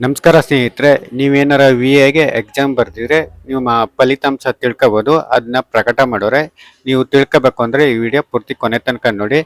ನಮಸ್ಕಾರ ಸ್ನೇಹಿತರೆ, ನೀವೇನಾರ ವಿ ಎಗೆ ಎಕ್ಸಾಮ್ ಬರ್ದಿದ್ರೆ ನೀವು ಮಾ- ಫಲಿತಾಂಶ ತಿಳ್ಕೊಬೋದು ಅದನ್ನ ಪ್ರಕಟ ಮಾಡೋರೆ. ನೀವು ತಿಳ್ಕೊಬೇಕು ಅಂದರೆ ಈ ವಿಡಿಯೋ ಪೂರ್ತಿ ಕೊನೆ ತನಕ ನೋಡಿ.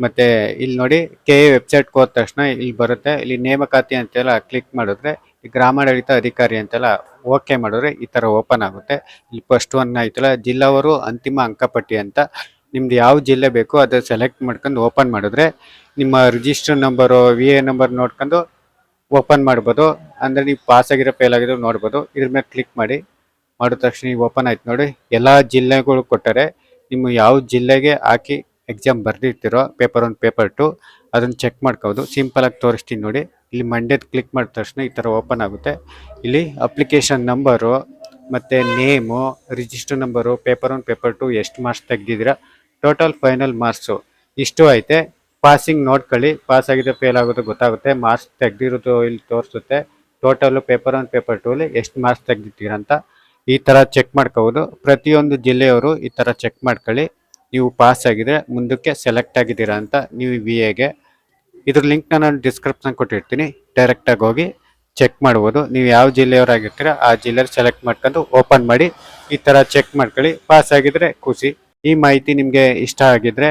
ಮತ್ತು ಇಲ್ಲಿ ನೋಡಿ ಕೆ ಎ ವೆಬ್ಸೈಟ್ಗೆ ಹೋದ ತಕ್ಷಣ ಇಲ್ಲಿ ಬರುತ್ತೆ. ಇಲ್ಲಿ ನೇಮಕಾತಿ ಅಂತೆಲ್ಲ ಕ್ಲಿಕ್ ಮಾಡಿದ್ರೆ ಗ್ರಾಮಾಡಳಿತ ಅಧಿಕಾರಿ ಅಂತೆಲ್ಲ ಓಕೆ ಮಾಡಿದ್ರೆ ಈ ಥರ ಓಪನ್ ಆಗುತ್ತೆ. ಇಲ್ಲಿ ಫಸ್ಟ್ ಒನ್ ಆಯ್ತಲ್ಲ, ಜಿಲ್ಲಾವರು ಅಂತಿಮ ಅಂಕಪಟ್ಟಿ ಅಂತ. ನಿಮ್ದು ಯಾವ ಜಿಲ್ಲೆ ಬೇಕು ಅದು ಸೆಲೆಕ್ಟ್ ಮಾಡ್ಕೊಂಡು ಓಪನ್ ಮಾಡಿದ್ರೆ, ನಿಮ್ಮ register number V A number ನೋಡ್ಕೊಂಡು ಓಪನ್ ಮಾಡ್ಬೋದು. ಅಂದರೆ ನೀವು ಪಾಸ್ ಆಗಿರೋ ಫೇಲ್ ಆಗಿರೋ ನೋಡ್ಬೋದು. ಇದ್ರ ಮೇಲೆ ಕ್ಲಿಕ್ ಮಾಡಿ. ಮಾಡಿದ ತಕ್ಷಣ ಈಗ ಓಪನ್ ಆಯ್ತು ನೋಡಿ. ಎಲ್ಲ ಜಿಲ್ಲೆಗಳು ಕೊಟ್ಟರೆ ನಿಮ್ಮ ಯಾವ ಜಿಲ್ಲೆಗೆ ಹಾಕಿ ಎಕ್ಸಾಮ್ ಬರೆದಿರ್ತಿರೋ ಪೇಪರ್ ಒನ್ ಪೇಪರ್ ಟು ಅದನ್ನ ಚೆಕ್ ಮಾಡ್ಕೋದು ಸಿಂಪಲ್ ಆಗಿ ತೋರಿಸ್ತೀನಿ ನೋಡಿ. ಇಲ್ಲಿ ಮಂಡ್ಯದ ಕ್ಲಿಕ್ ಮಾಡಿದ ತಕ್ಷಣ ಈ ಥರ ಓಪನ್ ಆಗುತ್ತೆ. ಇಲ್ಲಿ ಅಪ್ಲಿಕೇಶನ್ ನಂಬರು ಮತ್ತು name register number paper one paper two ಎಷ್ಟು ಮಾರ್ಕ್ಸ್ ತೆಗ್ದಿದ್ದೀರಾ ಟೋಟಲ್ ಫೈನಲ್ ಮಾರ್ಕ್ಸು ಇಷ್ಟು ಐತೆ. ಪಾಸಿಂಗ್ ನೋಡ್ಕೊಳ್ಳಿ. ಪಾಸ್ ಆಗಿದೆ ಫೇಲ್ ಆಗೋದು ಗೊತ್ತಾಗುತ್ತೆ. ಮಾರ್ಕ್ಸ್ ತೆಗ್ದಿರೋದು ಇಲ್ಲಿ ತೋರಿಸುತ್ತೆ. Total paper one paper two ಅಲ್ಲಿ ಎಷ್ಟು ಮಾರ್ಕ್ಸ್ ಅಂತ ಈ ಥರ ಚೆಕ್ ಮಾಡ್ಕೋಬೋದು. ಪ್ರತಿಯೊಂದು ಜಿಲ್ಲೆಯವರು ಈ ಥರ ಚೆಕ್ ಮಾಡ್ಕೊಳ್ಳಿ. ನೀವು ಪಾಸ್ ಆಗಿದ್ರೆ ಮುಂದಕ್ಕೆ ಸೆಲೆಕ್ಟ್ ಆಗಿದ್ದೀರಾ ಅಂತ ನೀವು ವಿ ಎಗೆ ಇದ್ರ ಲಿಂಕ್ನ ನಾನು ಡಿಸ್ಕ್ರಿಪ್ಷನ್ ಕೊಟ್ಟಿರ್ತೀನಿ. ಡೈರೆಕ್ಟಾಗಿ ಹೋಗಿ ಚೆಕ್ ಮಾಡ್ಬೋದು. ನೀವು ಯಾವ ಜಿಲ್ಲೆಯವರಾಗಿರ್ತೀರ ಆ ಜಿಲ್ಲೆಯಲ್ಲಿ ಸೆಲೆಕ್ಟ್ ಮಾಡ್ಕೊಂಡು ಓಪನ್ ಮಾಡಿ ಈ ಥರ ಚೆಕ್ ಮಾಡ್ಕೊಳ್ಳಿ. ಪಾಸ್ ಆಗಿದ್ರೆ ಖುಷಿ. ಈ ಮಾಹಿತಿ ನಿಮಗೆ ಇಷ್ಟ ಆಗಿದ್ರೆ